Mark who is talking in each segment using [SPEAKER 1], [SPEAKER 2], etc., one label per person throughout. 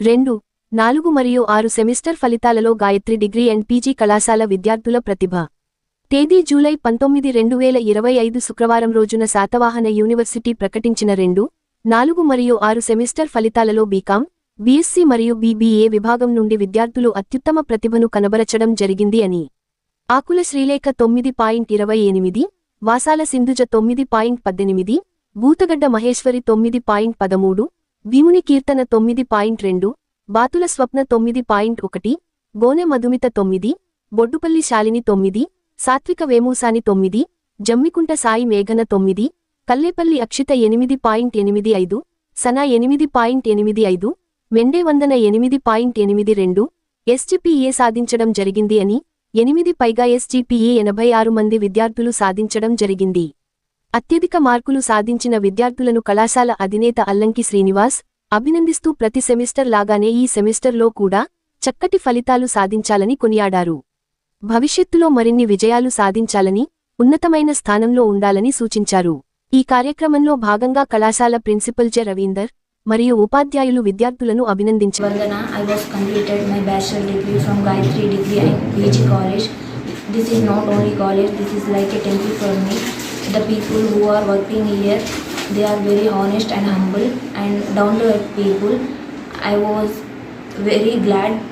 [SPEAKER 1] రెండు నాలుగు మరియు ఆరు సెమిస్టర్ ఫలితాలలో గాయత్రి డిగ్రీ అండ్ పీజీ కళాశాల విద్యార్థుల ప్రతిభ. తేదీ జూలై పంతొమ్మిది రెండు వేల ఇరవై ఐదు శుక్రవారం రోజున శాతవాహన యూనివర్సిటీ ప్రకటించిన రెండు నాలుగు మరియు ఆరు సెమిస్టర్ ఫలితాలలో బీకాం బీఎస్సీ మరియు బీబీఏ విభాగం నుండి విద్యార్థులు అత్యుత్తమ ప్రతిభను కనబరచడం జరిగింది అని. ఆకుల శ్రీలేఖ తొమ్మిది పాయింట్ ఇరవై ఎనిమిది వాసాల సింధుజ తొమ్మిది పాయింట్ పద్దెనిమిది బూతగడ్డ మహేశ్వరి తొమ్మిది పాయింట్ పదమూడు భీముని కీర్తన తొమ్మిది పాయింట్ రెండు బాతుల స్వప్న తొమ్మిది పాయింట్ ఒకటి గోనె మధుమిత తొమ్మిది బొడ్డుపల్లి శాలిని తొమ్మిది సాత్విక వేమూసాని తొమ్మిది జమ్మికుంట సాయి మేఘన తొమ్మిది కల్లేపల్లి అక్షిత ఎనిమిది పాయింట్ ఎనిమిది ఐదు సనా ఎనిమిది పాయింట్ ఎనిమిది ఐదు మెండే వందన ఎనిమిది పాయింట్ ఎనిమిది రెండు ఎస్జిపిఏ సాధించడం జరిగింది అని ఎనిమిది పైగా ఎస్జిపిఏ ఎనభై ఆరు మంది విద్యార్థులు సాధించడం జరిగింది. అత్యధిక మార్కులు సాధించిన విద్యార్థులను కళాశాల అధినేత అల్లంకి శ్రీనివాస్ అభినందిస్తూ ప్రతి సెమిస్టర్ లాగానే ఈ సెమిస్టర్లో కూడా చక్కటి ఫలితాలు సాధించాలని కొనియాడారు. భవిష్యత్తులో మరిన్ని విజయాలు సాధించాలని ఉన్నతమైన స్థానంలో ఉండాలని సూచించారు. ఈ కార్యక్రమంలో భాగంగా కళాశాల ప్రిన్సిపల్ జె రవీందర్ మరియు ఉపాధ్యాయులు విద్యార్థులను అభినందించారు.
[SPEAKER 2] I was completed my my degree from Gayatri degree Degree PG college this This not only college this this like a temple for me. The people who are working here, they are very honest and humble and down to earth people. I was very glad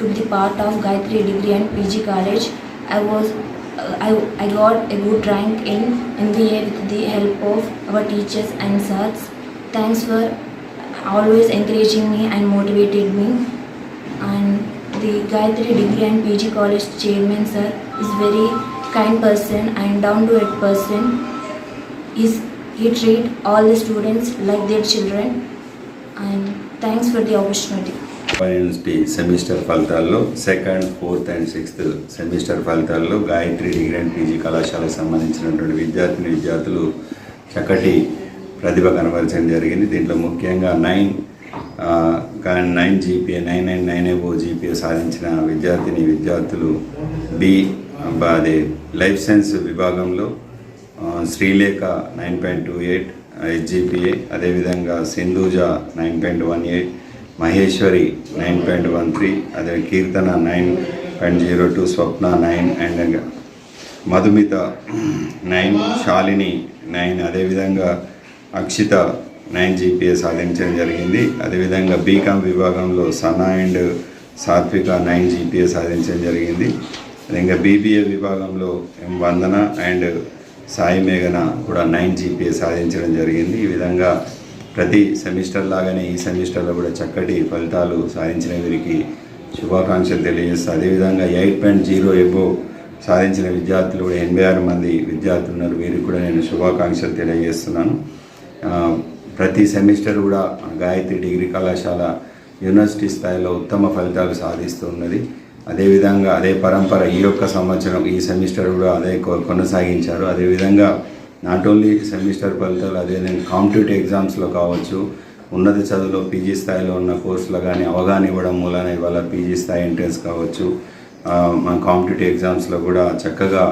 [SPEAKER 2] to be part of Gayatri Degree and PG College. I was uh, I, I got a good rank in MBA with the help of our teachers and sirs. Thanks for always encouraging me and motivated me. And the Gayatri Degree and PG College chairman sir is very kind person and down to earth person. Is he treat all the students like their children. And thanks for the opportunity.
[SPEAKER 3] University semester ఫలితాల్లో second fourth and sixth semester ఫలితాల్లో Gayatri degree and PG కళాశాలకు సంబంధించినటువంటి విద్యార్థిని విద్యార్థులు చక్కటి ప్రతిభ కనబరచడం జరిగింది దీంట్లో ముఖ్యంగా nine nine GPA nine nine nine ఏవో జీపీఏ సాధించిన విద్యార్థిని విద్యార్థులు బి అది లైఫ్ సైన్స్ విభాగంలో Srilekha nine point two eight హెచ్జిపిఏ అదేవిధంగా Sindhuja nine point one eight Maheshwari nine point one three అదే Keerthana nine point zero two Swapna nine and Madhumitha nine Shalini nine అదేవిధంగా Akshitha nine GPA సాధించడం జరిగింది. అదేవిధంగా BCom విభాగంలో Sana and Sathvika nine GPA సాధించడం జరిగింది. ఇంకా బీబీఏ విభాగంలో వందన అండ్ సాయి మేఘన కూడా నైన్ జీపీఏ సాధించడం జరిగింది. ఈ విధంగా ప్రతి సెమిస్టర్ లాగానే ఈ సెమిస్టర్లో కూడా చక్కటి ఫలితాలు సాధించిన వీరికి శుభాకాంక్షలు తెలియజేస్తూ అదేవిధంగా ఎయిట్ పాయింట్ జీరో ఎబో సాధించిన విద్యార్థులు కూడా ఎనభై ఆరు మంది విద్యార్థులు ఉన్నారు. వీరికి కూడా నేను శుభాకాంక్షలు తెలియజేస్తున్నాను. ప్రతి సెమిస్టర్ కూడా గాయత్రి డిగ్రీ కళాశాల యూనివర్సిటీ స్థాయిలో ఉత్తమ ఫలితాలు సాధిస్తూ ఉన్నది. అదేవిధంగా అదే పరంపర ఈ యొక్క సంవత్సరం ఈ సెమిస్టర్ కూడా అదే కొనసాగించారు. అదేవిధంగా నాట్ ఓన్లీ సెమిస్టర్ ఫలితాలు అదేవిధంగా కాంపిటేటివ్ ఎగ్జామ్స్లో కావచ్చు ఉన్నత చదువులో పీజీ స్థాయిలో ఉన్న కోర్సులో కానీ అవగాహన ఇవ్వడం మూలన ఇవాళ పీజీ స్థాయి ఎంట్రన్స్ కావచ్చు మన కాంపిటేటివ్ ఎగ్జామ్స్లో కూడా చక్కగా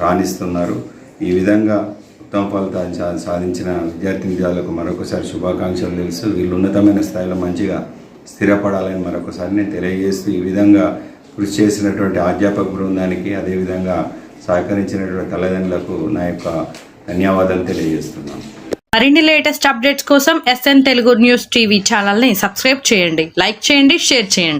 [SPEAKER 3] రాణిస్తున్నారు. ఈ విధంగా ఉత్తమ ఫలితాలు సా- సాధించిన విద్యార్థి విద్యార్థులకు మరొకసారి శుభాకాంక్షలు తెలుసు వీళ్ళు ఉన్నతమైన స్థాయిలో మంచిగా స్థిరపడాలని మరొకసారి నేను తెలియజేస్తూ ఈ విధంగా కృషి చేసినటువంటి అధ్యాపక బృందానికి అదేవిధంగా సహకరించినటువంటి తల్లిదండ్రులకు నా యొక్క ధన్యవాదాలు తెలియజేస్తున్నాను.
[SPEAKER 4] మరిన్ని లేటెస్ట్ అప్డేట్స్ కోసం ఎస్ఎన్ తెలుగు న్యూస్ టీవీ ఛానల్ని సబ్స్క్రైబ్ చేయండి. లైక్ చేయండి షేర్ చేయండి.